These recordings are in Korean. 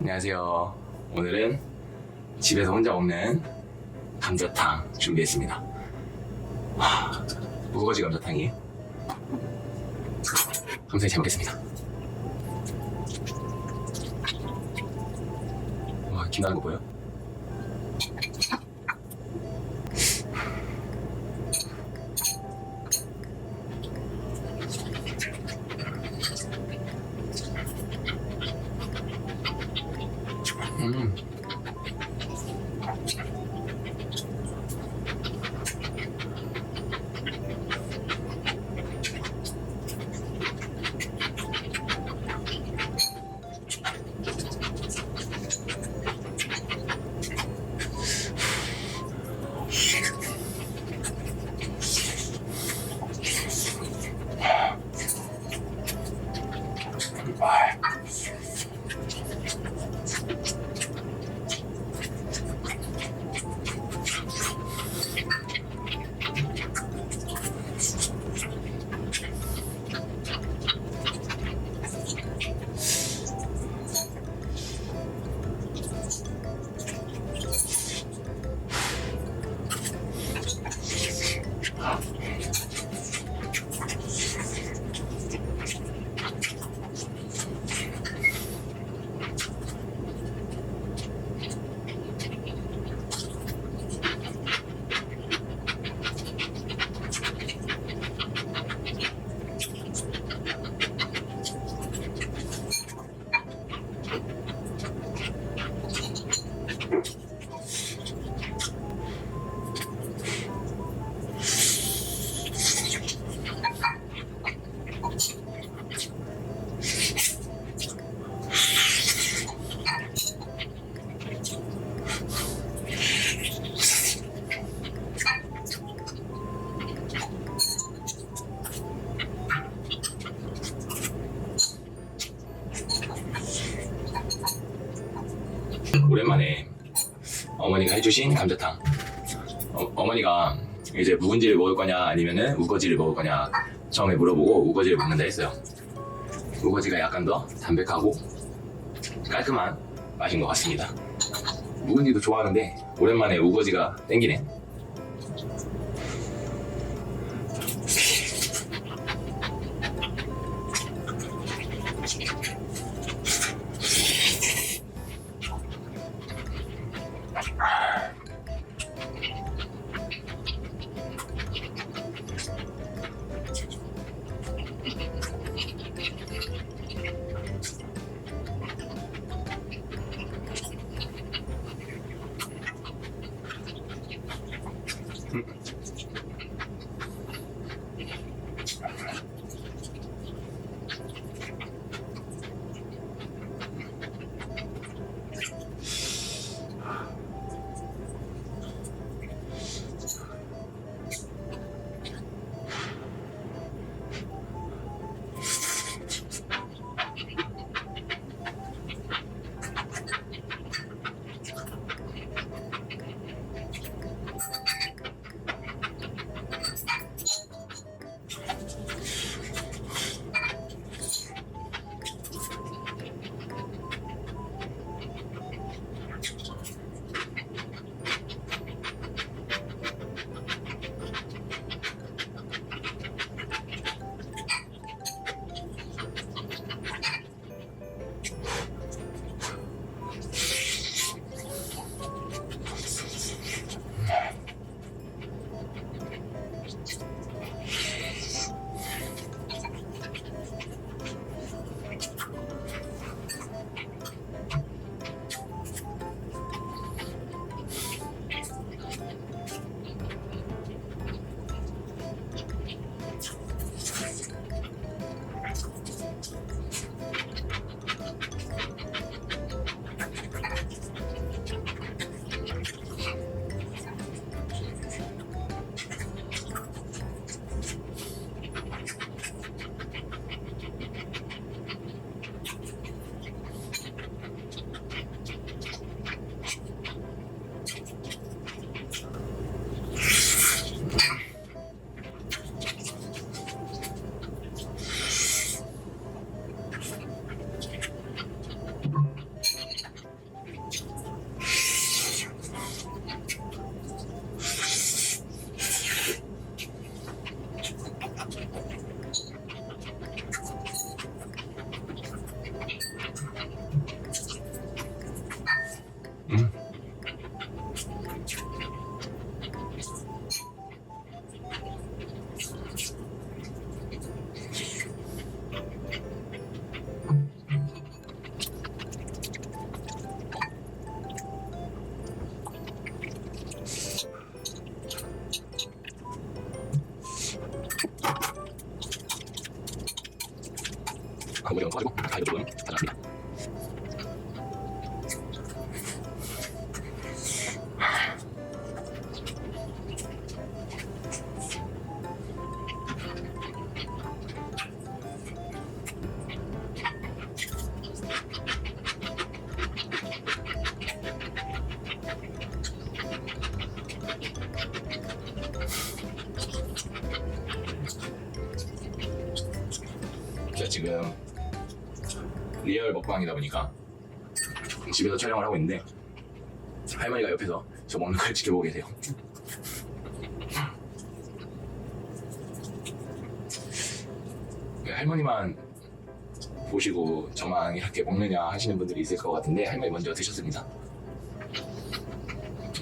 안녕하세요. 오늘은 집에서 혼자 먹는 감자탕 준비했습니다. 하, 우거지 감자탕이에요. 감사히 잘 먹겠습니다. 와, 김 나는 거 보여? 음. 오랜만에 어머니가 해주신 감자탕. 어, 어머니가 이제 묵은지를 먹을 거냐 아니면은 우거지를 먹을 거냐 처음에 물어보고 우거지를 먹는다 했어요. 우거지가 약간 더 담백하고 깔끔한 맛인 것 같습니다. 묵은지도 좋아하는데 오랜만에 우거지가 땡기네. 광고를 써가지고 가이드 조금. 제가 지금 리얼 먹방이다 보니까 집에서 촬영을 하고 있는데 할머니가 옆에서 저 먹는 걸 지켜보고 계세요. 네, 할머니만 보시고 저만 이렇게 먹느냐 하시는 분들이 있을 것 같은데 할머니 먼저 드셨습니다.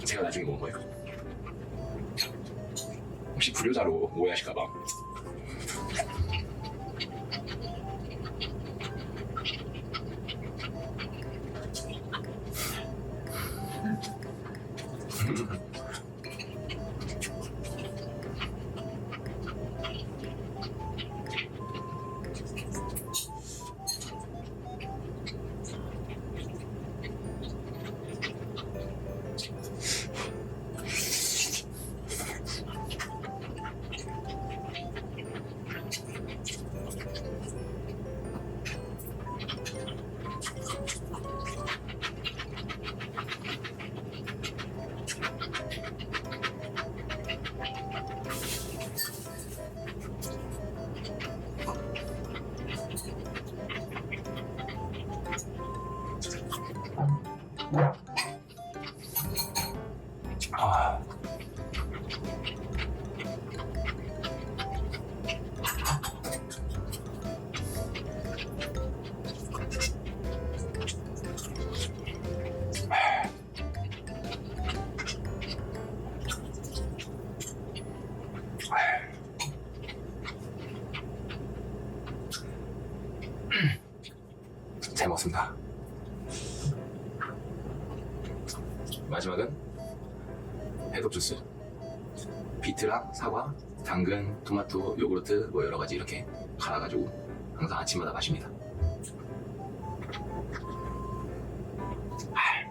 제가 나중에 먹은 거예요. 혹시 불효자로 오해하실까봐 아. 잘 먹습니다. 마지막은 해독 주스. 비트랑 사과, 당근, 토마토, 요구르트 뭐 여러 가지 이렇게 갈아가지고 항상 아침마다 마십니다. 아.